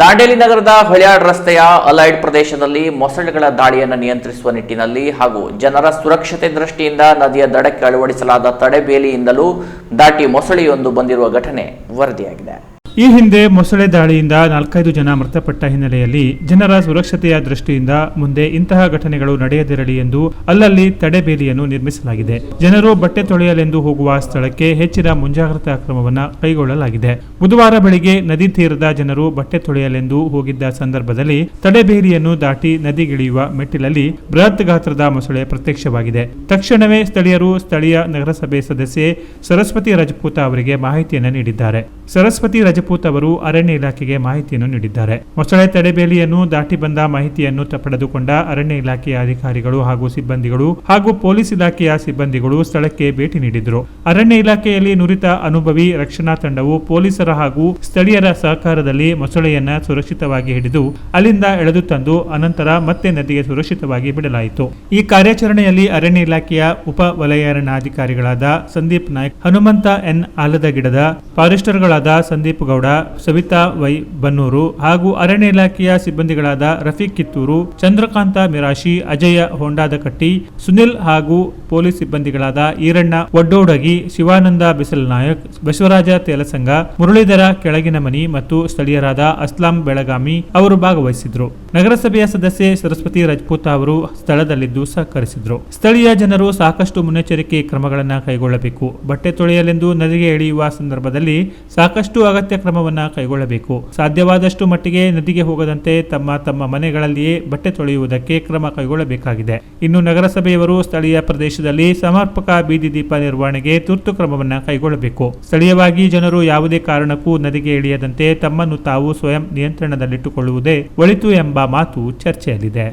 ದಾಂಡೇಲಿ ನಗರದ ಹೊಳ್ಯಾಡ್ ರಸ್ತೆಯ ಅಲೈಡ್ ಪ್ರದೇಶದಲ್ಲಿ ಮೊಸಳೆಗಳ ದಾಳಿಯನ್ನು ನಿಯಂತ್ರಿಸುವ ನಿಟ್ಟಿನಲ್ಲಿ ಹಾಗೂ ಜನರ ಸುರಕ್ಷತೆ ದೃಷ್ಟಿಯಿಂದ ನದಿಯ ದಡಕ್ಕೆ ಅಳವಡಿಸಲಾದ ತಡೆಬೇಲಿಯಿಂದಲೂ ದಾಟಿ ಮೊಸಳೆಯೊಂದು ಬಂದಿರುವ ಘಟನೆ ವರದಿಯಾಗಿದೆ. ಈ ಹಿಂದೆ ಮೊಸಳೆ ದಾಳಿಯಿಂದ ನಾಲ್ಕೈದು ಜನ ಮೃತಪಟ್ಟ ಹಿನ್ನೆಲೆಯಲ್ಲಿ ಜನರ ಸುರಕ್ಷತೆಯ ದೃಷ್ಟಿಯಿಂದ ಮುಂದೆ ಇಂತಹ ಘಟನೆಗಳು ನಡೆಯದಿರಲಿ ಎಂದು ಅಲ್ಲಲ್ಲಿ ತಡೆಬೇಲಿಯನ್ನು ನಿರ್ಮಿಸಲಾಗಿದೆ. ಜನರು ಬಟ್ಟೆ ತೊಳೆಯಲೆಂದು ಹೋಗುವ ಸ್ಥಳಕ್ಕೆ ಹೆಚ್ಚಿನ ಮುಂಜಾಗ್ರತಾ ಕ್ರಮವನ್ನು ಕೈಗೊಳ್ಳಲಾಗಿದೆ. ಬುಧವಾರ ಬೆಳಿಗ್ಗೆ ನದಿ ತೀರದ ಜನರು ಬಟ್ಟೆ ತೊಳೆಯಲೆಂದು ಹೋಗಿದ್ದ ಸಂದರ್ಭದಲ್ಲಿ ತಡೆಬೇಲಿಯನ್ನು ದಾಟಿ ನದಿಗಿಳಿಯುವ ಮೆಟ್ಟಿಲಲ್ಲಿ ಬೃಹತ್ ಗಾತ್ರದ ಮೊಸಳೆ ಪ್ರತ್ಯಕ್ಷವಾಗಿದೆ. ತಕ್ಷಣವೇ ಸ್ಥಳೀಯರು ಸ್ಥಳೀಯ ನಗರಸಭೆ ಸದಸ್ಯೆ ಸರಸ್ವತಿ ರಜಪೂತ ಅವರಿಗೆ ಮಾಹಿತಿಯನ್ನು ನೀಡಿದ್ದಾರೆ. ಸರಸ್ವತಿ ರಜಪೂತ್ ಅವರು ಅರಣ್ಯ ಇಲಾಖೆಗೆ ಮಾಹಿತಿಯನ್ನು ನೀಡಿದ್ದಾರೆ. ಮೊಸಳೆ ತಡೆಬೇಲಿಯನ್ನು ದಾಟಿ ಬಂದ ಮಾಹಿತಿಯನ್ನು ಪಡೆದುಕೊಂಡ ಅರಣ್ಯ ಇಲಾಖೆಯ ಅಧಿಕಾರಿಗಳು ಹಾಗೂ ಸಿಬ್ಬಂದಿಗಳು ಹಾಗೂ ಪೊಲೀಸ್ ಇಲಾಖೆಯ ಸಿಬ್ಬಂದಿಗಳು ಸ್ಥಳಕ್ಕೆ ಭೇಟಿ ನೀಡಿದರು. ಅರಣ್ಯ ಇಲಾಖೆಯಲ್ಲಿ ನುರಿತ ಅನುಭವಿ ರಕ್ಷಣಾ ತಂಡವು ಪೊಲೀಸರ ಹಾಗೂ ಸ್ಥಳೀಯರ ಸಹಕಾರದಲ್ಲಿ ಮೊಸಳೆಯನ್ನ ಸುರಕ್ಷಿತವಾಗಿ ಹಿಡಿದು ಅಲ್ಲಿಂದ ಎಳೆದು ತಂದು ಅನಂತರ ಮತ್ತೆ ನದಿಗೆ ಸುರಕ್ಷಿತವಾಗಿ ಬಿಡಲಾಯಿತು. ಈ ಕಾರ್ಯಾಚರಣೆಯಲ್ಲಿ ಅರಣ್ಯ ಇಲಾಖೆಯ ಉಪ ವಲಯಾರಣ್ಯಾಧಿಕಾರಿಗಳಾದ ಸಂದೀಪ್ ನಾಯ್ಕ್, ಹನುಮಂತ ಎನ್. ಆಲದ ಗಿಡದ ಫಾರೆಸ್ಟರ್ಗಳಾದ ಸಂದೀಪ್ ಗೌಡ ಸವಿತಾ ವೈ ಬನ್ನೂರು ಹಾಗೂ ಅರಣ್ಯ ಇಲಾಖೆಯ ಸಿಬ್ಬಂದಿಗಳಾದ ರಫೀಕ್ ಕಿತ್ತೂರು, ಚಂದ್ರಕಾಂತ ಮಿರಾಶಿ, ಅಜಯ ಹೊಂಡಾದಕಟ್ಟಿ, ಸುನಿಲ್ ಹಾಗೂ ಪೊಲೀಸ್ ಸಿಬ್ಬಂದಿಗಳಾದ ಈರಣ್ಣ ಒಡ್ಡೋಡಗಿ, ಶಿವಾನಂದ ಬಿಸಲ್ ನಾಯಕ್, ಬಸವರಾಜ ತೇಲಸಂಗ ಮುರಳೀಧರ ಕೆಳಗಿನ ಮನಿ ಮತ್ತು ಸ್ಥಳೀಯರಾದ ಅಸ್ಲಾಂ ಬೆಳಗಾಮಿ ಅವರು ಭಾಗವಹಿಸಿದ್ರು ನಗರಸಭೆಯ ಸದಸ್ಯೆ ಸರಸ್ವತಿ ರಜಪೂತ ಅವರು ಸ್ಥಳದಲ್ಲಿದ್ದು ಸಹಕರಿಸಿದರು. ಸ್ಥಳೀಯ ಜನರು ಸಾಕಷ್ಟು ಮುನ್ನೆಚ್ಚರಿಕೆ ಕ್ರಮಗಳನ್ನು ಕೈಗೊಳ್ಳಬೇಕು. ಬಟ್ಟೆ ತೊಳೆಯಲೆಂದು ನದಿಗೆ ಇಳಿಯುವ ಸಂದರ್ಭದಲ್ಲಿ ಸಾಕಷ್ಟು ಅಗತ್ಯ ಕ್ರಮವನ್ನು ಕೈಗೊಳ್ಳಬೇಕು. ಸಾಧ್ಯವಾದಷ್ಟು ಮಟ್ಟಿಗೆ ನದಿಗೆ ಹೋಗದಂತೆ ತಮ್ಮ ತಮ್ಮ ಮನೆಗಳಲ್ಲಿಯೇ ಬಟ್ಟೆ ತೊಳೆಯುವುದಕ್ಕೆ ಕ್ರಮ ಕೈಗೊಳ್ಳಬೇಕಾಗಿದೆ. ಇನ್ನು ನಗರಸಭೆಯವರು ಸ್ಥಳೀಯ ಪ್ರದೇಶದಲ್ಲಿ ಸಮರ್ಪಕ ಬೀದಿ ದೀಪ ನಿರ್ವಹಣೆಗೆ ತುರ್ತು ಕ್ರಮವನ್ನು ಕೈಗೊಳ್ಳಬೇಕು. ಸ್ಥಳೀಯವಾಗಿ ಜನರು ಯಾವುದೇ ಕಾರಣಕ್ಕೂ ನದಿಗೆ ಇಳಿಯದಂತೆ ತಮ್ಮನ್ನು ತಾವು ಸ್ವಯಂ ನಿಯಂತ್ರಣದಲ್ಲಿಟ್ಟುಕೊಳ್ಳುವುದೇ ಒಳಿತು ಎಂಬ ಎಂಬ ಮಾತು ಚರ್ಚೆಯಲ್ಲಿದೆ.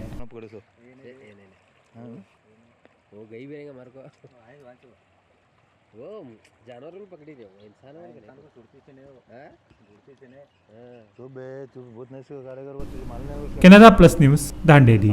Canara plus news Dandeli.